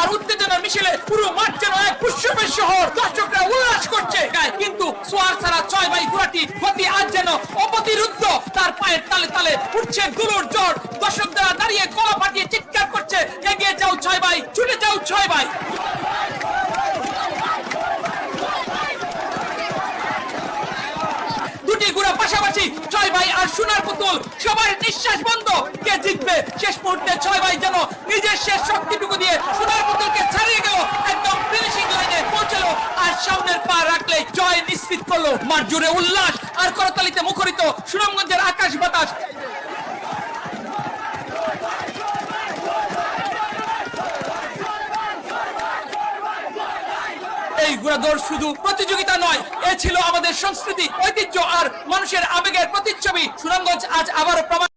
আর উত্তেজনার পুরো মাঠ যেন এক উৎসবের শহর। দর্শকরা উল্লাস করছে। কিন্তু সোয়ার ছাড়া ছয় বাই ঘোড়াটি আজ যেন তার পায়ের তালে তালে উঠছে গুরুর জ্বর। দর্শকরা দাঁড়িয়ে ফাটিয়ে চিৎকার করছে, এগিয়ে যাও ছয় ভাই ছুটে যাও ছয় ভাই দুটি গুড়া পাশাপাশি ছয় ভাই আর সোনার পুতুল সবার নিঃশ্বাস বন্ধ। শেষ মুহূর্তে ছয় ভাই যেন নিজের শেষ শক্তিটুকু দিয়ে সোনার পুতুলকে ছাড়িয়ে গেল, একদম ফিনিশিং লাইনে পৌঁছলো আর সামনের পা রাখলে জয় নিশ্চিত করল। মাঠ জুড়ে উল্লাস আর করতালিতে মুখরিত সুনামগঞ্জের আকাশ বাতাস। শুধু প্রতিযোগিতা নয়, এ ছিল আমাদের সংস্কৃতি, ঐতিহ্য আর মানুষের আবেগের প্রতিচ্ছবি। সুনামগঞ্জ আজ আবারও প্রমাণ